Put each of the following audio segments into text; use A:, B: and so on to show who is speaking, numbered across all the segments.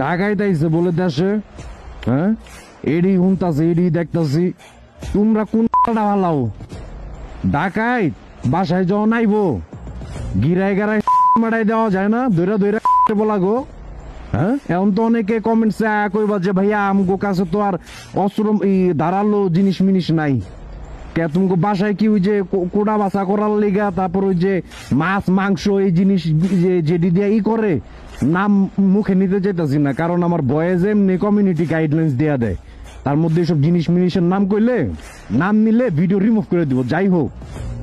A: ঢাকায় তাইছে বলে দেশে হ্যাঁ? এডি হুনতাছে, এডি দেখতাছি। তোমরা কোন ভালাও ঢাকায় বাসায় যাও নাইবো। গিরায় গিরায় মারাই দেওয়া যায় না দৈরা দৈরা বলা গো হ্যাঁ? এখন তো অনেকে কমেন্টসে কইবা যে, ভাইয়া, আমগো কাছে তো আর অস্ত্র ধারালো জিনিস মিনিস নাই। কে তুমি বাসায় কি ওই যে কো- কোড়া বাসা করার লিগা, তারপর ওই যে মাছ, মাংস, এই জিনিস যেটি দিয়ে ই করে, নাম মুখে নিতে চাইতাছি না, কারণ আমার বয়েজ এমনি কমিউনিটি গাইডলাইন্স দেয়া দেয়। তার মধ্যে সব জিনিস মিনিসের নাম কইলে, নাম নিলে ভিডিও রিমুভ করে দিব, যাই হোক।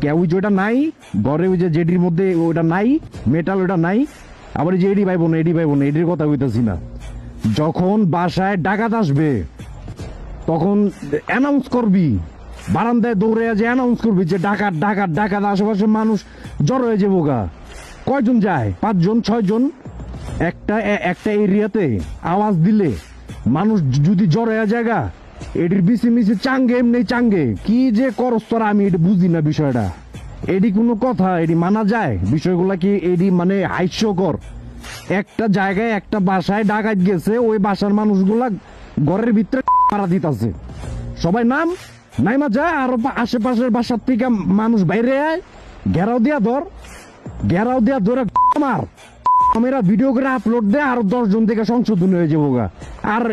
A: কে, ওই যে ওটা নাই, ঘরে ওই যে জেডির মধ্যে ওটা নাই মেটাল ওটা নাই, আবার যে এডি পাইবো না এডি পাইবো না এডির কথা হইতাছি না। যখন বাসায় ডাকাত আসবে, তখন অ্যানাউন্স করবি। বারান্দায় দৌড়ে যে অ্যানাউন্স করবি যে ডাকাত ডাকাত ডাকাত আশেপাশে মানুষ জড়ো হয়ে যাব গা। কয়জন যায়? পাঁচজন, ছয়জন? একটা একটা এরিয়াতে আওয়াজ দিলে মানুষ যদি জড়ো হয়ে জায়গা এটির বিসি মিসি চাঙ্গে, এমনি চাঙ্গে। কি যে করস তোরা, আমি এটা বুঝি না বিষয়টা। এডি কোনো কথা, এডি মানা যায়। বিষয়গুলা কি এডি মানে হাস্যকর? একটা জায়গায় একটা বাসায় ডাকাত গেছে, ওই বাসার মানুষগুলা ঘরের ভিতরে মারা দিতাছে। সবাই নাম? নাইমা যা আর আশেপাশের বাসার থেকে মানুষ বাইরে আয়। ঘেরাও দিয়া ধর। ঘেরাও দিয়া ধরে মার। আমরা ভিডিও করে আপলোড দে আর দশ জন থেকে সংশোধন হয়ে যাব গা। আর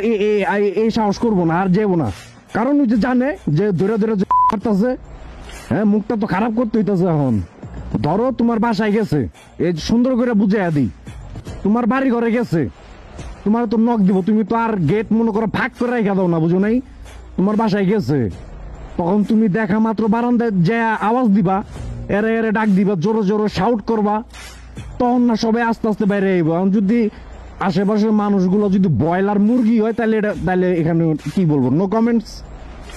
A: এই সাহস করব না, আর যাব না। কারণ ওই যে জানে যে ধরে ধরে যে মারতাছে হ্যাঁ মুখটা তো খারাপ করতে হইতাছে এখন। ধরো তোমার বাসায় গেছে, এই সুন্দর করে বুঝাইয়া দিই। তোমার বাড়ি ঘরে গেছে, তোমার তো নখ দিব, তুমি তো আর গেট মনে করো ভাগ করে রেখে দাও না, বুঝো নাই? তোমার বাসায় গেছে তখন তুমি দেখা মাত্র বারান্দায় যে আওয়াজ দিবা, এরে এরে ডাক দিবা, জোরে জোরে শাউট করবা, তখন না সবাই আস্তে আস্তে বাইরে আইব। এখন যদি আশেপাশের মানুষগুলো যদি ব্রয়লার মুরগি হয়, তাহলে এটা তাহলে এখানে কি বলব? নো কমেন্টস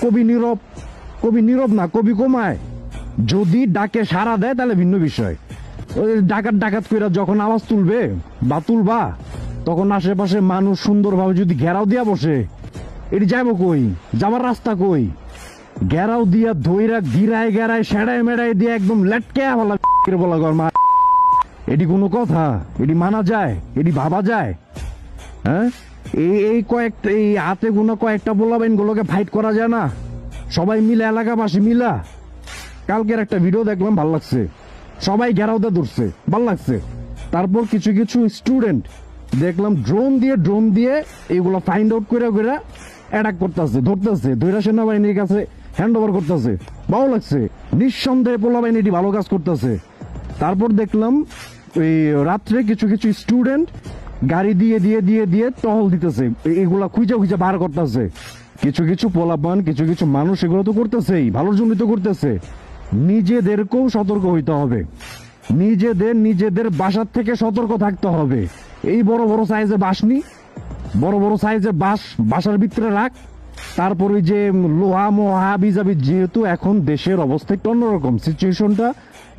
A: কবি নীরব কবি নীরব না, কবি কমায়। যদি ডাকে সাড়া দেয়, তাহলে ভিন্ন বিষয়। ওই ডাকাত ডাকাত কইরা যখন আওয়াজ তুলবে বা তুলবা, তখন আশেপাশে মানুষ সুন্দরভাবে যদি ঘেরাও দিয়া বসে, এটি যাব কই? যাবার রাস্তা কই? ঘেরাও দিয়া ধইরা গিরায় গেরায় সেড়ায় মেড়ায় দিয়ে একদম লেটকে বলা বলা গর মা? এটি কোনো কথা? এটি মানা যায়? এটি ভাবা যায়? হ্যাঁ? এই এই কয়েকটা এই হাতে গুলো কয়েকটা গুলোকে ফাইট করা যায় না। সবাই মিলে, এলাকাবাসী মিলা। কালকের একটা ভিডিও দেখলাম, ভালো লাগছে। সবাই ঘেরাওতে ধরছে ভালো লাগছে। তারপর কিছু কিছু স্টুডেন্ট দেখলাম ড্রোন দিয়ে ড্রোন দিয়ে এগুলো ফাইন্ড আউট করে করে অ্যাটাক করতেছে, ধরতেছে। ধৈরা সেনাবাহিনীর কাছে হ্যান্ড ওভার করতেছে। ভালো লাগছে। নিঃসন্দেহে পোলা বাহিনীটি ভালো কাজ করতেছে। তারপর দেখলাম ওই রাত্রে কিছু কিছু স্টুডেন্ট গাড়ি দিয়ে দিয়ে দিয়ে দিয়ে টহল দিতেছে। এগুলা খুঁজে খুঁজে বার করতেছে। কিছু কিছু পোলাপান, কিছু কিছু মানুষ এগুলো তো করতেছেই। ভালোর জন্যই তো করতেছে। নিজেদেরকেও সতর্ক হইতে হবে। নিজেদের নিজেদের বাসার থেকে সতর্ক থাকতে হবে। এই বড় বড় সাইজের বাসনি বড় বড় সাইজে বাস বাসার ভিতরে রাখ। তারপর যে লোহা মোহা বিজাবি যেহেতু এখন দেশের অবস্থা একটু অন্যরকম সিচুয়েশনটা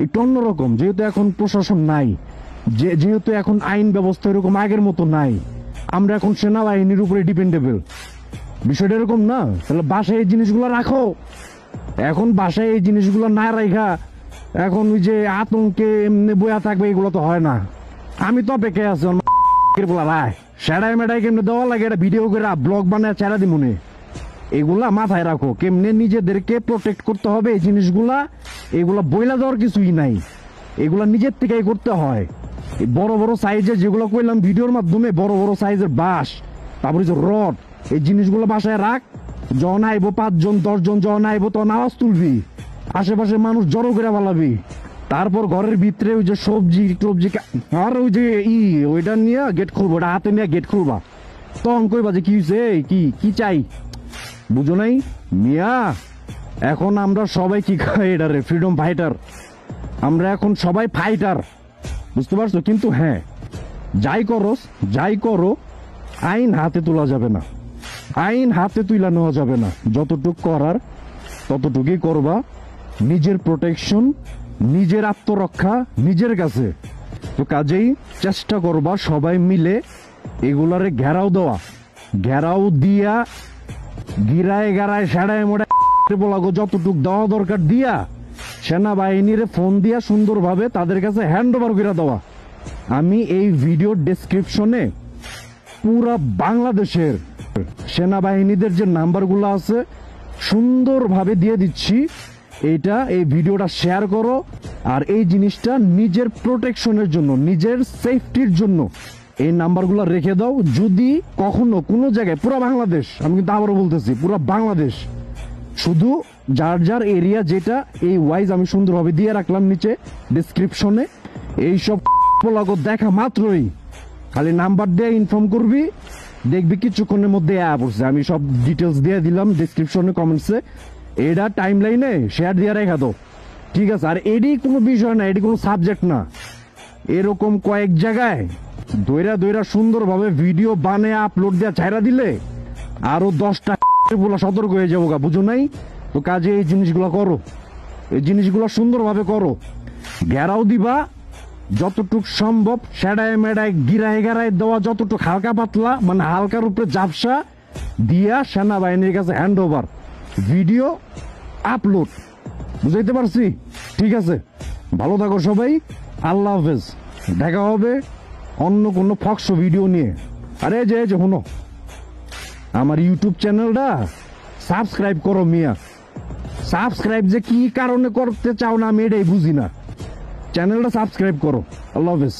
A: একটু অন্যরকম। যেহেতু এখন প্রশাসন নাই, যে, যেহেতু এখন আইন ব্যবস্থা এরকম আগের মতো নাই, আমরা এখন সেনাবাহিনীর উপরে ডিপেন্ডেবল বিষয়টা এরকম না? তাহলে বাসায় এই জিনিসগুলো রাখো। এখন বাসায় এই জিনিসগুলো না রাখা এখন ওই যে আতঙ্কে এমনি বয়া থাকবে, এগুলো তো হয় না। আমি তো অপেক্ষায় আছি রায় সেড়াই মেডাই কেমনে দেওয়া লাগে, এটা ভিডিও করে ব্লগ বানায় ছেড়া দিমুনে এগুলা মাথায় রাখো। কেমনে নিজেদেরকে প্রোটেক্ট করতে হবে এই জিনিসগুলা? এগুলা বইলা দেওয়ার কিছুই নাই। এগুলা নিজের থেকেই করতে হয়। বড় বড় সাইজের যেগুলো কইলাম ভিডিওর মাধ্যমে বড় বড় সাইজের বাঁশ, তারপরে যে রড, এই জিনিসগুলো বাসায় রাখ। যখন আইবো পাঁচজন, দশজন, যখন আইবো তখন আওয়াজ তুলবি। আশেপাশে মানুষ জড়ো করে পালাবি তারপর ঘরের ভিতরে ওই যে সবজি টবজি আর ওই যে ই, ওইটা নিয়ে গেট খুলবো, ওটা হাতে নিয়ে গেট খুলবা। তখন কইবা যে, কি হয়েছে কি কি চাই? বুঝো নাই? মিয়া, এখন আমরা সবাই কি খাই এটা রে? ফ্রিডম ফাইটার আমরা এখন সবাই ফাইটার বুঝতে পারছ? কিন্তু হ্যাঁ যাই করো যাই করো, আইন হাতে তোলা যাবে না। আইন হাতে তুলা নেওয়া যাবে না। যতটুক করার, ততটুকুই করবা। নিজের প্রোটেকশন নিজের আত্মরক্ষা, নিজের কাছে। তো কাজেই চেষ্টা করবা সবাই মিলে এগুলারে ঘেরাও দেওয়া। ঘেরাও দিয়া গিরায় গারায় সাড়ায় মোড়ায় বলাগো যতটুক দেওয়া দরকার দিয়া সেনাবাহিনীর ফোন দিয়া সুন্দরভাবে তাদের কাছে হ্যান্ড ওভার করে দেওয়া। আমি এই ভিডিওর ডেসক্রিপশনে পুরা বাংলাদেশের সেনাবাহিনীদের যে নাম্বারগুলো আছে, সুন্দরভাবে দিয়ে দিচ্ছি। এইটা এই ভিডিওটা শেয়ার করো। আর এই জিনিসটা নিজের প্রোটেকশনের জন্য, নিজের সেফটির জন্য। এই নাম্বারগুলো রেখে দাও। যদি কখনো কোনো জায়গায়, পুরো বাংলাদেশ, আমি কিন্তু আবারও বলতেছি, পুরো বাংলাদেশ, শুধু যার যার এরিয়া যেটা, এই ওয়াইজ আমি সুন্দরভাবে দিয়ে রাখলাম নিচে ডিসক্রিপশনে এইসব পোলাগো দেখা মাত্রই। খালি নাম্বার দিয়ে ইনফর্ম করবি, দেখবি কিছুক্ষণের মধ্যে পড়ছে। আমি সব ডিটেলস দিয়ে দিলাম ডিসক্রিপশনে কমেন্টসে এটা টাইম লাইনে শেয়ার দিয়ে রেখা দাও। ঠিক আছে, আর এডি কোনো বিষয় না এটি কোনো সাবজেক্ট না। এরকম কয়েক জায়গায় দৈরা দৈরা সুন্দরভাবে ভিডিও বানিয়ে আপলোড দেওয়া ছাইরা দিলে আরও দশটা বলা সতর্ক হয়ে যাব গা, বুঝো নাই? তো কাজে এই জিনিসগুলো করো। এই জিনিসগুলো সুন্দরভাবে করো। ঘেরাও দিবা, যতটুক সম্ভব সেডায় মেডায় গিরায় গেরায় দেওয়া যতটুক হালকা পাতলা মানে হালকার উপরে জাপসা দিয়া সেনাবাহিনীর কাছে হ্যান্ড ওভার ভিডিও আপলোড বুঝাইতে পারছি? ঠিক আছে। ভালো থাকো সবাই। আল্লাহ হাফেজ। দেখা হবে। অন্য কোনো ফক্স ভিডিও নিয়ে। আরে, যে যে, শুনো। আমার ইউটিউব চ্যানেলটা সাবস্ক্রাইব করো মিয়া। সাবস্ক্রাইব যে কি কারণে করতে চাও না, আমি এটাই বুঝি না। চ্যানেলটা সাবস্ক্রাইব করো। আল্লাহ হাফেজ